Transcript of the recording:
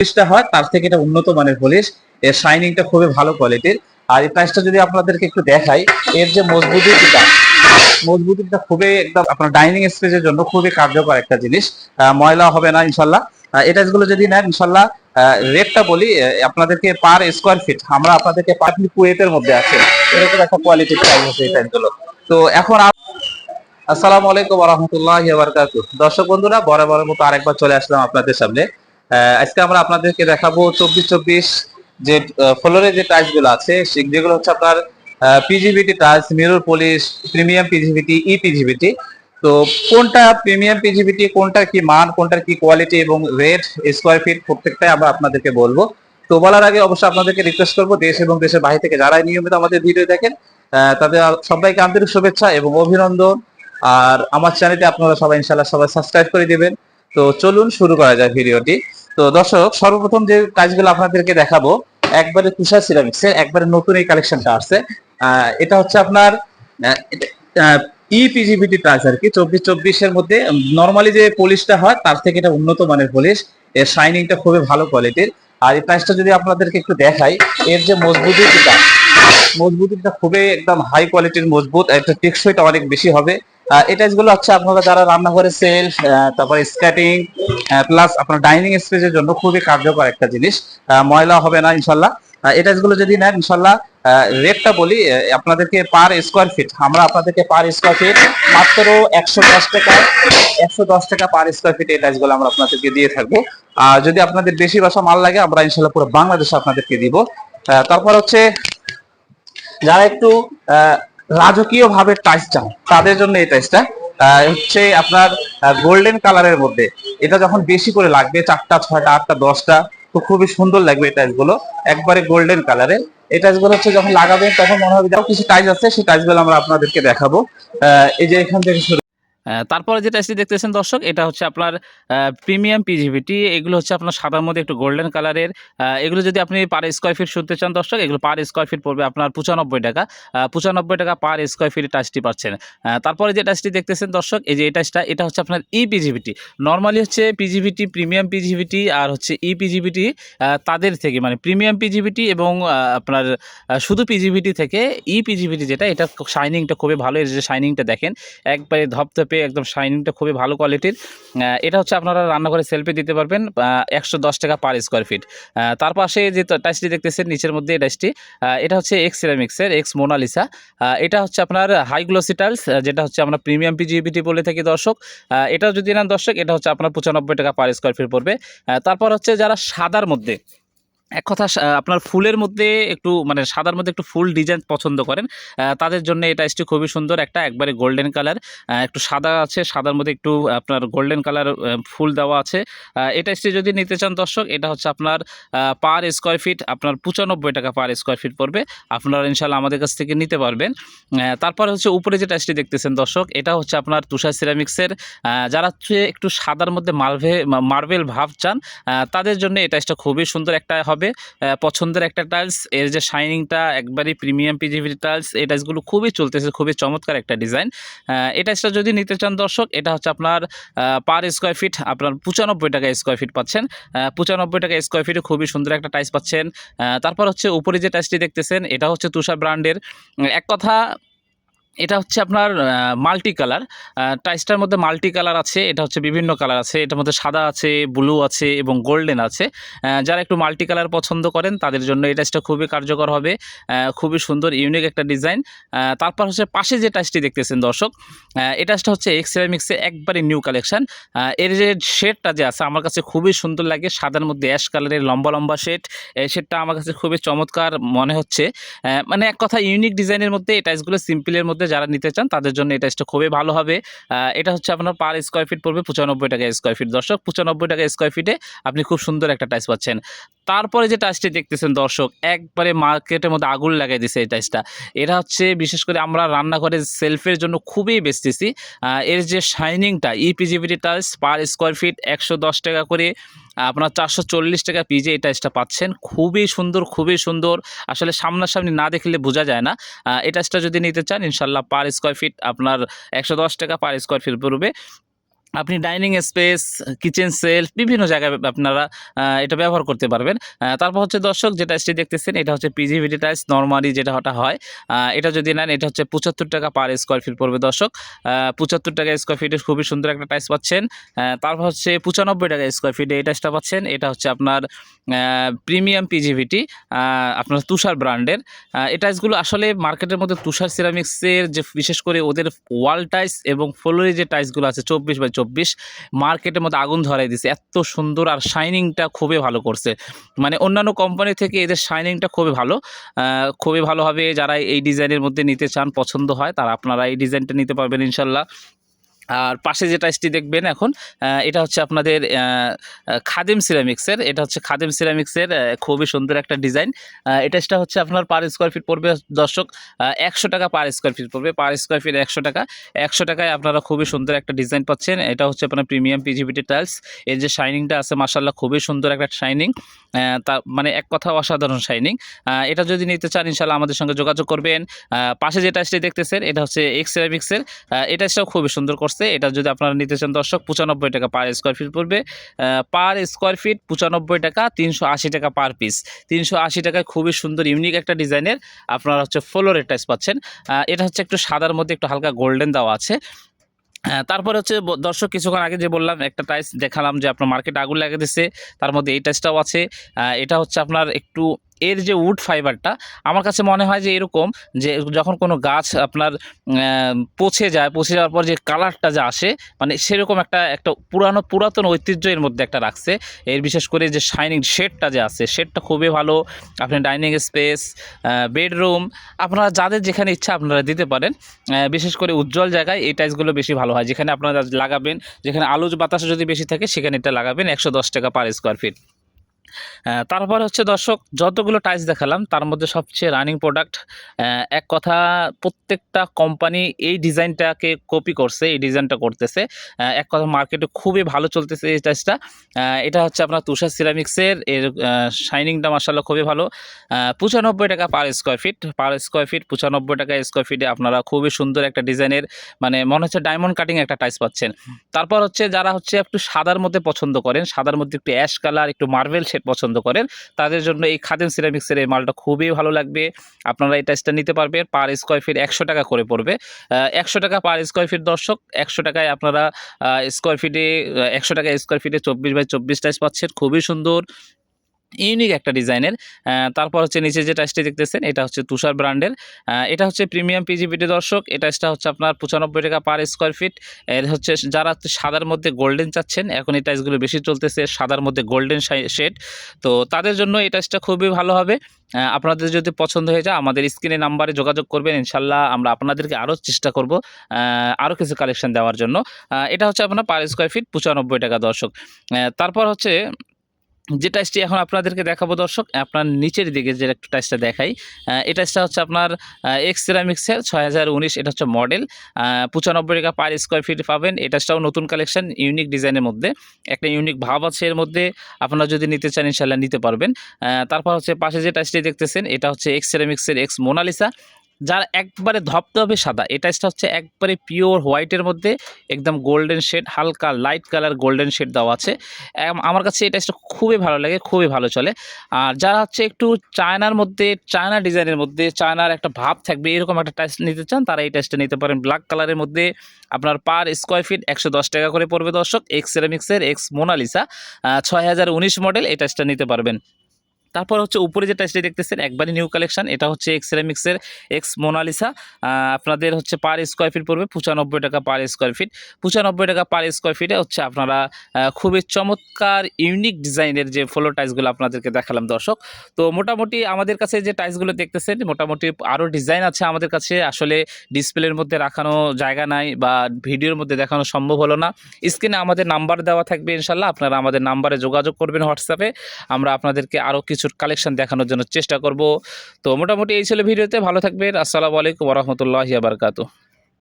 পলিশটা হয়, তার থেকে এটা উন্নত মানের পলিশ এর শাইনিংটা খুবই ভালো কোয়ালিটির আর এই প্রাইসটা যদি আপনাদেরকে একটু দেখাই, এর যে মজবুতিটা মজবুতিটা খুবই একদম আপনার ডাইনিং স্পেসের জন্য খুবই কার্যকর একটা জিনিস। ময়লা হবে না, ইনশাল্লাহ। এটা গুলো যদি নেন, ইনশাল্লাহ রেটটা বলি আপনাদেরকে পার স্কোয়ার ফিট আমরা আপনাদেরকে পার কুয়েতের মধ্যে আছে। এরকম একটা কোয়ালিটির প্রাইস আছে এই টাইপগুলো তো এখন আসসালামু আলাইকুম রহমতুল্লাহ বারকাতু দর্শক বন্ধুরা, বরাবরের মতো আরেকবার চলে আসলাম আপনাদের সামনে। আজকে আমরা আপনাদেরকে দেখাবো চব্বিশ চব্বিশ যে ফ্লোরে যে টাইলসগুলো আছে যেগুলো হচ্ছে আপনার PGVT tiles mirror polish premium PGVT E PGVT তো কোনটা প্রিমিয়াম পিজিবিটি কোনটার কি মান, কোনটার কি কোয়ালিটি এবং রেট স্কোয়ার ফিট প্রত্যেকটাই আমরা আপনাদেরকে বলব। তো বলার আগে অবশ্যই আপনাদেরকে রিকোয়েস্ট করব, দেশ এবং দেশের বাইরে থেকে যারা নিয়মিত আমাদের ভিডিও দেখেন তাদের সবাইকে আন্তরিক শুভেচ্ছা এবং অভিনন্দন। আর আমার চ্যানেলটি আপনারা সবাই ইনশাল্লাহ সবাই সাবস্ক্রাইব করে দিবেন। তো চলুন শুরু করা যায় ভিডিওটি তো দর্শক, সর্বপ্রথম যে কাজগুলো আপনাদেরকে দেখাবো, একবারে তুষার সিরামিক্স এর, একবারে নতুন এই কালেকশনটা আসছে। এটা হচ্ছে আপনার ই পিজিবিটি টাচ আর কি চব্বিশ চব্বিশের মধ্যে নর্মালি যে পলিশটা হয়, তার থেকে এটা উন্নত মানের পলিশ এর শাইনিংটা খুবই ভালো কোয়ালিটির আর এই প্রাইসটা যদি আপনাদেরকে একটু দেখাই, এর যে মজবুতিটা মজবুতিটা খুবই একদম হাই কোয়ালিটির মজবুত একটা টেকসইটা অনেক বেশি হবে। আহ, এই টাইলসগুলো হচ্ছে আপনারা যারা রান্নাঘরে সেলফ তারপরে স্ক্যাটিং প্লাস আপনার ডাইনিং স্পেসের জন্য খুবই কার্যকর একটা জিনিস। আহ, ময়লা হবে না ইনশাল্লাহ। আহ, এই টাইলসগুলো যদি নেন ইনশাল্লাহ রেটটা বলি আপনাদেরকে পার স্কোয়ার ফিট আমরা আপনাদেরকে পার স্কোয়ার ফিট মাত্র একশো দশ টাকা একশো দশ টাকা পার স্কোয়ার ফিট এই টাইলসগুলো আমরা আপনাদেরকে দিয়ে থাকব। আর যদি আপনাদের বেশি বাসা মাল লাগে আমরা ইনশাল্লাহ পুরো বাংলাদেশে আপনাদেরকে দিব। আহ, তারপর হচ্ছে যারা একটু রাজকীয় ভাবে টাইস চান, তাদের জন্য এই টাইসটা হচ্ছে আপনার গোল্ডেন কালারের মধ্যে। এটা যখন বেশি করে লাগবে, চারটা, ছয়টা, আটটা, দশটা, তো খুবই সুন্দর লাগবে এই টাইসগুলো। একবারে গোল্ডেন কালারের এই টাইসগুলো হচ্ছে যখন লাগাবেন, তখন মনে হবে যাও কিছু টাইস আছে, সেই টাইসগুলো আমরা আপনাদেরকে দেখাবো। এই যে এখান থেকে তারপরে যে টাইসটি দেখতেছেন দর্শক, এটা হচ্ছে আপনার প্রিমিয়াম পিজিভিটি এগুলো হচ্ছে আপনার সাদার মধ্যে একটু গোল্ডেন কালারের এগুলো যদি আপনি পার স্কোয়ার ফিট শুনতে চান দর্শক, এগুলো পার স্কোয়ার ফিট পড়বে আপনার পঁচানব্বই টাকা। পঁচানব্বই টাকা পার স্কোয়ার ফিট টাইসটি পাচ্ছেন। তারপরে যে টাইসটি দেখতেছেন দর্শক, এই যে এই টাইসটা এটা হচ্ছে আপনার ই পিজিভিটি নর্মালি হচ্ছে পিজিভিটি প্রিমিয়াম পিজিভিটি আর হচ্ছে ই পিজিভিটি তাদের থেকে মানে প্রিমিয়াম পিজিভিটি এবং আপনার শুধু পিজিভিটি থেকে ই পিজিভিটি যেটা, এটা শাইনিংটা খুবই ভালো এর যে শাইনিংটা দেখেন, একবারে ধপধপে একদম শাইনিংটা খুবই ভালো কোয়ালিটির। এটা হচ্ছে আপনারা রান্নাঘরে সেলফি দিতে পারবেন একশো দশ টাকা পার স্কোয়ার ফিট তার পাশে যে টাইসটি দেখতেছেন, নিচের মধ্যে এই টাইসটি এটা হচ্ছে এক্স সিরামিক্সের এক্স মোনালিসা এটা হচ্ছে আপনার হাই গ্লোসি টাইলস যেটা হচ্ছে আমরা প্রিমিয়াম পিজিবিটি বলে থাকি দর্শক। এটা যদি নেন দর্শক, এটা হচ্ছে আপনার পঁচানব্বই টাকা পার স্কোয়ার ফিট পড়বে। তারপর হচ্ছে যারা সাদার মধ্যে এক কথা আপনার ফুলের মধ্যে একটু মানে সাদার মধ্যে একটু ফুল ডিজাইন পছন্দ করেন। তাদের জন্য এই টাইসটি খুবই সুন্দর। একটা একবারে গোল্ডেন কালার একটু সাদা আছে, সাদার মধ্যে একটু আপনার গোল্ডেন কালার ফুল দেওয়া আছে। এটা টাইসটি যদি নিতে চান দর্শক, এটা হচ্ছে আপনার পার স্কোয়ার ফিট আপনার পঁচানব্বই টাকা পার স্কোয়ার ফিট পড়বে। আপনারা ইনশাল্লাহ আমাদের কাছ থেকে নিতে পারবেন। তারপরে হচ্ছে উপরে যে টাইসটি দেখতেছেন দর্শক, এটা হচ্ছে আপনার তুষার সিরামিক্সের যারা হচ্ছে একটু সাদার মধ্যে মার্ভে মার্বেল ভাব চান তাদের জন্য এটা টাইসটা খুবই সুন্দর। একটা হবে আহ, পছন্দের একটা টাইলস এর যে শাইনিংটা একবারই প্রিমিয়াম পিজিভি টাইলস এই টাইলসগুলো খুবই চলতেছে খুবই চমৎকার একটা ডিজাইন এই টাইলসটা যদি নিতে চান দর্শক এটা হচ্ছে আপনার পার স্কোয়ার ফিট আপনার পঁচানব্বই টাকা স্কোয়ার ফিট পাচ্ছেন। পঁচানব্বই টাকা স্কোয়ার ফিটে খুবই সুন্দর একটা টাইলস পাচ্ছেন। তারপর হচ্ছে উপরে যে টাইলসটি দেখতেছেন এটা হচ্ছে তুষার ব্র্যান্ডের এক কথা এটা হচ্ছে আপনার মাল্টি কালার টাইসটার মধ্যে মাল্টি কালার আছে, এটা হচ্ছে বিভিন্ন কালার আছে, এটার মধ্যে সাদা আছে ব্লু আছে এবং গোল্ডেন আছে। যারা একটু মাল্টি কালার পছন্দ করেন, তাদের জন্য এই টাইসটা খুবই কার্যকর হবে। খুবই সুন্দর ইউনিক একটা ডিজাইন তারপর হচ্ছে পাশে যে টাইসটি দেখতেছেন দর্শক এই টাইসটা হচ্ছে এক্স সিরামিক্সের একবারে নিউ কালেকশন এর যে শেডটা যে আছে, আমার কাছে খুবই সুন্দর লাগে। সাদার মধ্যে অ্যাশ কালারের লম্বা লম্বা শেড এই শেডটা আমার কাছে খুবই চমৎকার মনে হচ্ছে। মানে এক কথা ইউনিক ডিজাইনের মধ্যে এই টাইসগুলো সিম্পলের মধ্যে যারা নিতে চান, তাদের জন্য এটা টাইসটা খুবই ভালো হবে। এটা হচ্ছে আপনার পার স্কোয়ার ফিট পড়বে পঁচানব্বই টাকা স্কোয়ার ফিট দর্শক, পঁচানব্বই টাকা স্কোয়ার ফিটে আপনি খুব সুন্দর একটা টাইস পাচ্ছেন। তারপরে যে টাইসটি দেখতেছেন দর্শক, একবারে মার্কেটের মধ্যে আগুন লাগাই দিছে এই টাইসটা এটা হচ্ছে বিশেষ করে আমরা রান্নাঘরে সেলফের জন্য খুবই বেচতেছি। এর যে শাইনিংটা EPGVT tiles per square feet একশো দশ টাকা করে। আপনার চারশো চল্লিশ টাকা পিজে এই টাইসটা পাচ্ছেন। খুবই সুন্দর খুবই সুন্দর। আসলে সামনাসামনি না দেখলে বোঝা যায় না। এটা টাইসটা যদি নিতে চান, ইনশাল্লাহ পার স্কোয়ার ফিট আপনার একশো দশ টাকা পার স্কোয়ার ফিট পড়বে। আপনি ডাইনিং স্পেস, কিচেন সেলফ বিভিন্ন জায়গায় আপনারা এটা ব্যবহার করতে পারবেন। তারপর হচ্ছে দর্শক যে টাইসটি দেখতেছেন, এটা হচ্ছে পিজিভিডি টাইস নর্মালি যেটা হটা হয় এটা যদি নেন, এটা হচ্ছে পঁচাত্তর টাকা পার স্কোয়ার ফিট পড়বে দর্শক। পঁচাত্তর টাকা স্কোয়ার ফিটে খুবই সুন্দর একটা টাইস পাচ্ছেন। তারপর হচ্ছে পঁচানব্বই টাকা স্কোয়ার ফিটে এই টাইসটা পাচ্ছেন। এটা হচ্ছে আপনার প্রিমিয়াম পিজিভিটি আপনার তুষার ব্র্যান্ডের এই টাইসগুলো আসলে মার্কেটের মধ্যে তুষার সিরামিক্সের যে, বিশেষ করে ওদের ওয়াল টাইস এবং ফ্লোরে যে টাইসগুলো আছে, চব্বিশ বাই চব্বিশ, মার্কেটের মধ্যে আগুন ধরাই দিছে। এত সুন্দর আর শাইনিংটা খুবই ভালো করছে। মানে অন্যান্য কোম্পানি থেকে এদের শাইনিংটা খুবই ভালো। খুবই ভালোভাবে যারা এই ডিজাইনের মধ্যে নিতে চান, পছন্দ হয়, তারা আপনারা এই ডিজাইনটা নিতে পারবেন ইনশাল্লাহ। আর পাশে যে টাইসটি দেখবেন এখন এটা হচ্ছে আপনাদের খাদিম সিরামিক্সের, এটা হচ্ছে খাদিম সিরামিক্সের খুবই সুন্দর একটা ডিজাইন। এটা হচ্ছে আপনার পার স্কোয়ার ফিট পড়বে, দর্শক একশো টাকা পার স্কোয়ার ফিট পড়বে, পার স্কোয়ার ফিট একশো টাকা। একশো টাকায় আপনারা খুবই সুন্দর একটা ডিজাইন পাচ্ছেন, এটা হচ্ছে আপনার প্রিমিয়াম পিজিবিটি টাইলস এর যে শাইনিংটা আছে মার্শাল্লাহ খুবই সুন্দর একটা শাইনিং তা মানে এক কথা অসাধারণ শাইনিং এটা যদি নিতে চান ইনশাল্লাহ আমাদের সঙ্গে যোগাযোগ করবেন। পাশে যে টাইসটি দেখতেছেন, এটা হচ্ছে এক্স সিরামিক্সের টাইসটাও খুবই সুন্দর করছে। এটা যদি আপনারা নিতে চান দর্শক, পঁচানব্বই টাকা পার স্কোয়ার ফিট পড়বে। পার স্কোয়ার ফিট পঁচানব্বই টাকা, তিনশো আশি টাকা পার পিস তিনশো আশি টাকায় খুবই সুন্দর ইউনিক একটা ডিজাইনের আপনারা হচ্ছে ফ্লোরের টাইস পাচ্ছেন। এটা হচ্ছে একটু সাদার মধ্যে একটু হালকা গোল্ডেন দেওয়া আছে। তারপরে হচ্ছে দর্শক, কিছুক্ষণ আগে যে বললাম, একটা টাইস দেখালাম যে আপনার মার্কেটে আগুন লাগে দিচ্ছে তার মধ্যে এই টাইসটাও আছে। এটা হচ্ছে আপনার একটু এর যে উড ফাইবারটা আমার কাছে মনে হয় যে এরকম যে যখন কোনো গাছ আপনার পচে যায়, পচে যাওয়ার পর যে কালারটা যা আসে মানে সেরকম একটা একটা পুরানো, পুরাতন ঐতিহ্য এর মধ্যে একটা রাখছে। এর বিশেষ করে যে শাইনিং শেডটা যে আছে শেডটা খুবই ভালো। আপনি ডাইনিং স্পেস বেডরুম আপনারা যাদের যেখানে ইচ্ছা আপনারা দিতে পারেন। বিশেষ করে উজ্জ্বল জায়গায় এই টাইলসগুলো বেশি ভালো হয়। যেখানে আপনারা লাগাবেন, যেখানে আলো বাতাস যদি বেশি থাকে, সেখানে এটা লাগাবেন একশো দশ টাকা পার স্কোয়ার ফিট তারপর হচ্ছে দর্শক, যতগুলো টাইলস দেখালাম, তার মধ্যে সবচেয়ে রানিং প্রোডাক্ট এক কথা প্রত্যেকটা কোম্পানি এই ডিজাইনটাকে কপি করছে, এই ডিজাইনটা করতেছে। এক কথা মার্কেটে খুবই ভালো চলতেছে এই টাইলসটা এটা হচ্ছে আপনার তুষার সিরামিক্সের এর শাইনিংটা মার্শাল্লাহ খুবই ভালো। পঁচানব্বই টাকা per square feet per square feet পঁচানব্বই টাকা স্কোয়ার ফিটে আপনারা খুবই সুন্দর একটা ডিজাইনের মানে মনে হচ্ছে ডায়মন্ড কাটিং একটা টাইস পাচ্ছেন। তারপর হচ্ছে যারা হচ্ছে একটু সাদার মধ্যে পছন্দ করেন, সাদার মধ্যে একটু অ্যাশ কালার একটু মার্বেল শেড পছন্দ করেন, তাদের জন্য এই খাদেম সিরামিক্সের এই মালটা খুবই ভালো লাগবে। আপনারা এই টাইসটা নিতে পারবেন পার স্কোয়ার ফিট একশো টাকা করে পড়বে। একশো টাকা পার স্কোয়ার ফিট দর্শক, একশো টাকায় আপনারা স্কোয়ার ফিটে একশো টাকা স্কোয়ার ফিটে চব্বিশ বাই চব্বিশ টাইস পাচ্ছেন। খুবই সুন্দর। ইউনিক একটা ডিজাইনের। তারপর হচ্ছে নিচে যে টাইসটি দেখতেছেন, এটা হচ্ছে তুষার ব্র্যান্ডের। এটা হচ্ছে প্রিমিয়াম পিজিবিটি দর্শক এই টাইসটা হচ্ছে আপনার পঁচানব্বই টাকা পার স্কোয়ার ফিট এর হচ্ছে যারা সাদার মধ্যে গোল্ডেন চাচ্ছেন, এখন এই টাইসগুলো বেশি চলতেছে সাদার মধ্যে গোল্ডেন শেড তো তাদের জন্য এই টাইসটা খুবই ভালো হবে। আপনাদের যদি পছন্দ হয়ে যায়, আমাদের স্ক্রিনে নাম্বারে যোগাযোগ করবেন, ইনশাল্লাহ আমরা আপনাদেরকে আরও চেষ্টা করব আরও কিছু কালেকশন দেওয়ার জন্য। এটা হচ্ছে আপনার পার স্কোয়ার ফিট পঁচানব্বই টাকা দর্শক। তারপর হচ্ছে যে টাইসটি এখন আপনাদেরকে দেখাবো দর্শক, আপনার নিচের দিকে যে একটা টাইসটা দেখাই এই টাইসটা হচ্ছে আপনার এক্স সিরামিক্সের ছয় এটা হচ্ছে মডেল পঁচানব্বই টাকা পার স্কোয়ার ফিট পাবেন। এই টাইসটাও নতুন কালেকশন ইউনিক ডিজাইনের মধ্যে। একটা ইউনিক ভাব আছে এর মধ্যে, আপনারা যদি নিতে চান ইনশাল্লাহ নিতে পারবেন। তারপর হচ্ছে পাশে যে টাইসটি দেখতেছেন, এটা হচ্ছে এক্স সিরামিক্সের এক্স মোনালিসা যার একবারে ধপধপে সাদা। টাইসটা হচ্ছে একবারে পিওর হোয়াইটের মধ্যে একদম গোল্ডেন শেড হালকা লাইট কালার গোল্ডেন শেড দেওয়া আছে। আমার কাছে টাইসটা খুবই ভালো লাগে, খুবই ভালো চলে। আর যারা হচ্ছে একটু চায়নার মধ্যে, চায়না ডিজাইনের মধ্যে, চায়নার একটা ভাব থাকবে, এরকম একটা টাইস নিতে চান, তারা এই টাইসটা নিতে পারেন। ব্ল্যাক কালারের মধ্যে আপনার পার স্কোয়ার ফিট একশো দশ টাকা করে পড়বে দর্শক। এক্স সেরামিক্সের এক্স মোনালিসা ছয় হাজার উনিশ মডেল এই টাইসটা নিতে পারবেন। তারপর হচ্ছে উপরে যে টাইসটি দেখতেছেন, একবারই নিউ কালেকশন এটা হচ্ছে এক্স সেরামিক্সের এক্স মোনালিসা আপনাদের হচ্ছে পার স্কোয়ার ফিট পড়বে পঁচানব্বই টাকা পার স্কোয়ার ফিট পঁচানব্বই টাকা পার স্কোয়ার ফিটে হচ্ছে আপনারা খুবই চমৎকার ইউনিক ডিজাইনের যে ফ্লোর টাইসগুলো আপনাদেরকে দেখালাম দর্শক। তো মোটামুটি আমাদের কাছে যে টাইসগুলো দেখতেছেন, মোটামুটি আরও ডিজাইন আছে আমাদের কাছে। আসলে ডিসপ্লের মধ্যে রাখানো জায়গা নাই বা ভিডিওর মধ্যে দেখানো সম্ভব হলো না। স্ক্রিনে আমাদের নাম্বার দেওয়া থাকবে ইনশাল্লাহ। আপনারা আমাদের নাম্বারে যোগাযোগ করবেন হোয়াটসঅ্যাপে আমরা আপনাদেরকে আরও কিছু কালেকশন দেখানোর জন্য চেষ্টা করব। তো মোটামুটি এই ছিল ভিডিওতে, ভালো থাকবেন। আসসালামু আলাইকুম রহমতুল্লাহ আবরকাতু